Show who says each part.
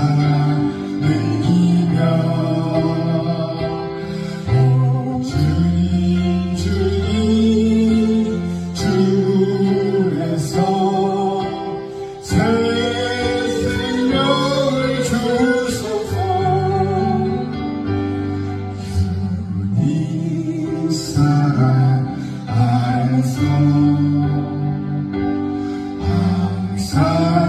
Speaker 1: 사랑 이겨 주님 주님 주에서 새 생명을 주소서 주님 사랑 안서 항상